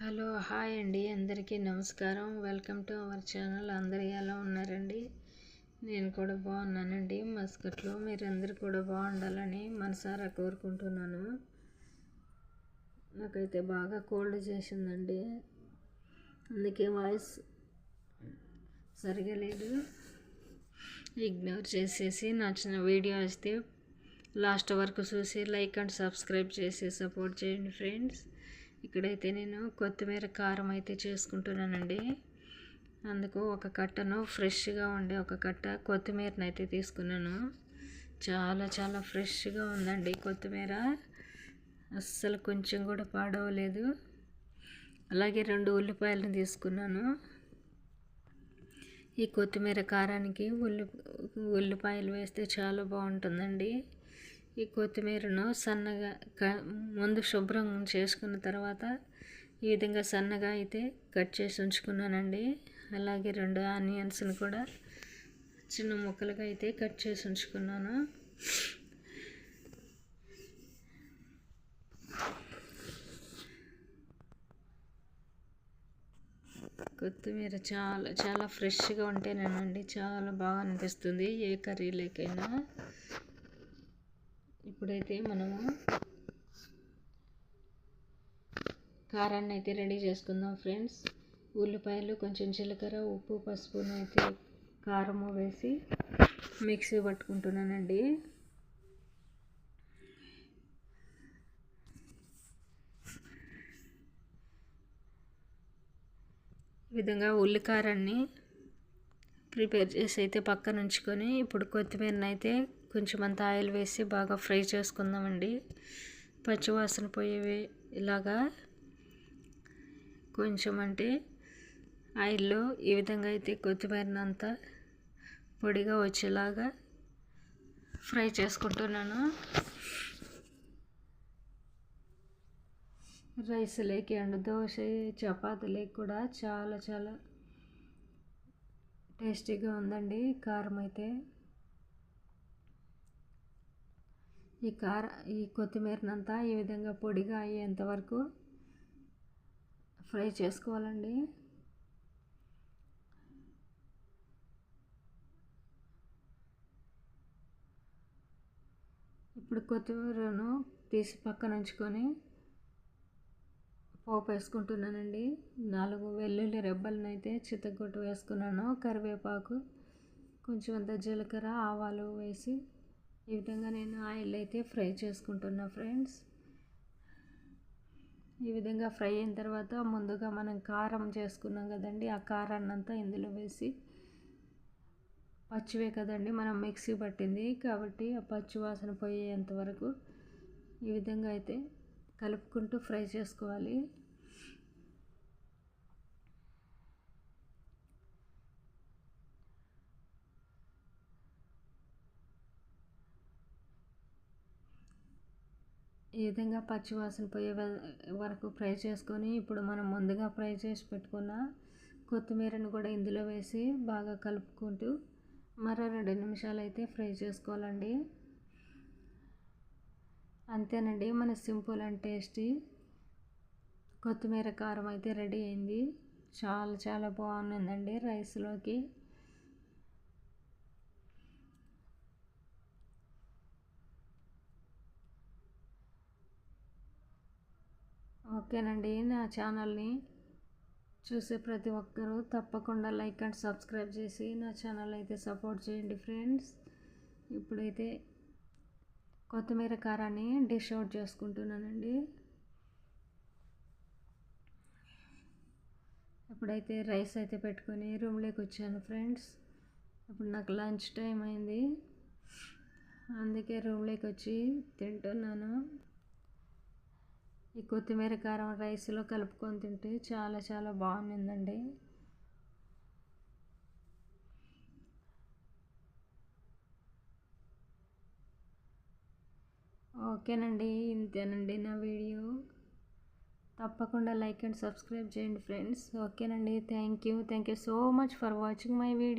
Hello hi అండి. అందరికీ నమస్కారం. Welcome to our channel. అందరు ఎలా ఉన్నారండి? నేను కూడా బాగున్నానండి. మస్కట్లో మీరందరూ కూడా బాగుండాలని మనసారా కోరుకుంటున్నాను. నాకైతే బాగా కోల్డ్ చేసిందండి. అందుకే వాయిస్ సరిగా లేదు. ఇగ్నోర్ చేసేసి నచ్చిన వీడియో వస్తే లాస్ట్ వరకు చూసి లైక్ అండ్ సబ్స్క్రైబ్ చేసి సపోర్ట్ చేయండి ఫ్రెండ్స్. ఇక్కడైతే నేను కొత్తిమీర కారం అయితే చేసుకుంటున్నానండి. అందుకు ఒక కట్టను ఫ్రెష్గా ఉండే ఒక కట్ట కొత్తిమీరని అయితే తీసుకున్నాను. చాలా చాలా ఫ్రెష్గా ఉందండి కొత్తిమీర. అస్సలు కొంచెం కూడా పాడవలేదు. అలాగే రెండు ఉల్లిపాయలను తీసుకున్నాను. ఈ కొత్తిమీర కారానికి ఉల్లి ఉల్లిపాయలు వేస్తే చాలా బాగుంటుందండి. ఈ కొత్తిమీరను సన్నగా ముందు శుభ్రం చేసుకున్న తర్వాత ఈ విధంగా సన్నగా అయితే కట్ చేసి ఉంచుకున్నానండి. అలాగే రెండు ఆనియన్స్ని కూడా చిన్న ముక్కలుగా అయితే కట్ చేసి ఉంచుకున్నాను. కొత్తిమీర చాలా చాలా ఫ్రెష్గా ఉంటేనేనండి చాలా బాగా అనిపిస్తుంది ఏ కర్రీలకైనా. ఇప్పుడైతే మనము కారాన్ని అయితే రెడీ చేసుకుందాం ఫ్రెండ్స్. ఉల్లిపాయలు కొంచెం జీలకర్ర ఉప్పు పసుపును అయితే కారము వేసి మిక్సీ పట్టుకుంటున్నానండి. ఈ విధంగా ఉల్లికారాన్ని ప్రిపేర్ చేసి అయితే పక్కన ఉంచుకొని ఇప్పుడు కొత్తిమీరని అయితే కొంచెం అంత ఆయిల్ వేసి బాగా ఫ్రై చేసుకుందామండి. పచ్చివాసన పోయేవి ఇలాగా కొంచెం అంటే ఆయిల్లో ఈ విధంగా అయితే కొత్తిమీరనంతా పొడిగా వచ్చేలాగా ఫ్రై చేసుకుంటున్నాను. రైస్ లేకి అండ్ దోశ చపాతీలేకి కూడా చాలా చాలా టేస్టీగా ఉందండి. కారం అయితే ఈ కార ఈ కొత్తిమీరనంతా ఈ విధంగా పొడిగా అయ్యేంత వరకు ఫ్రై చేసుకోవాలండి. ఇప్పుడు కొత్తిమీరను తీసి పక్కన ఉంచుకొని పోపు వేసుకుంటున్నానండి. నాలుగు వెల్లుల్లి రెబ్బలను అయితే చిత్తగొట్టు వేసుకున్నాను. కరివేపాకు కొంచెం అంత జీలకర్ర ఆవాలు వేసి ఈ విధంగా నేను ఆయిల్ అయితే ఫ్రై చేసుకుంటున్నా ఫ్రెండ్స్. ఈ విధంగా ఫ్రై అయిన తర్వాత ముందుగా మనం కారం చేసుకున్నాం కదండి ఆ కారాన్ని అంతా ఇందులో వేసి పచ్చివే కదండి మనం మిక్సీ పట్టింది కాబట్టి ఆ పచ్చి వాసన పోయేంత వరకు ఈ విధంగా అయితే కలుపుకుంటూ ఫ్రై చేసుకోవాలి. ఈ విధంగా పచ్చివాసన పోయే వరకు ఫ్రై చేసుకొని ఇప్పుడు మనం ముందుగా ఫ్రై చేసి పెట్టుకున్న కొత్తిమీరను కూడా ఇందులో వేసి బాగా కలుపుకుంటూ మరో రెండు నిమిషాలు అయితే ఫ్రై చేసుకోవాలండి. అంతేనండి మన సింపుల్ అండ్ టేస్టీ కొత్తిమీర కారం అయితే రెడీ అయింది. చాలా చాలా బాగుందండి రైస్లోకి. ఓకేనండి నా ఛానల్ని చూసే ప్రతి ఒక్కరూ తప్పకుండా లైక్ అండ్ సబ్స్క్రైబ్ చేసి నా ఛానల్ అయితే సపోర్ట్ చేయండి ఫ్రెండ్స్. ఇప్పుడైతే కొత్తిమీర కారాన్ని డిష్ అవుట్ చేసుకుంటున్నానండి. ఇప్పుడైతే రైస్ అయితే పెట్టుకొని రూమ్లోకి వచ్చాను ఫ్రెండ్స్. ఇప్పుడు నాకు లంచ్ టైం అయింది. అందుకే రూమ్లోకి వచ్చి తింటున్నాను. ఈ కొత్తిమీర కారం రైస్లో కలుపుకొని తింటే చాలా చాలా బాగుందండి ఓకేనండి ఇంతేనండి నా వీడియో. తప్పకుండా లైక్ అండ్ సబ్స్క్రైబ్ చేయండి ఫ్రెండ్స్. ఓకేనండి thank you. Thank you so much for watching my video.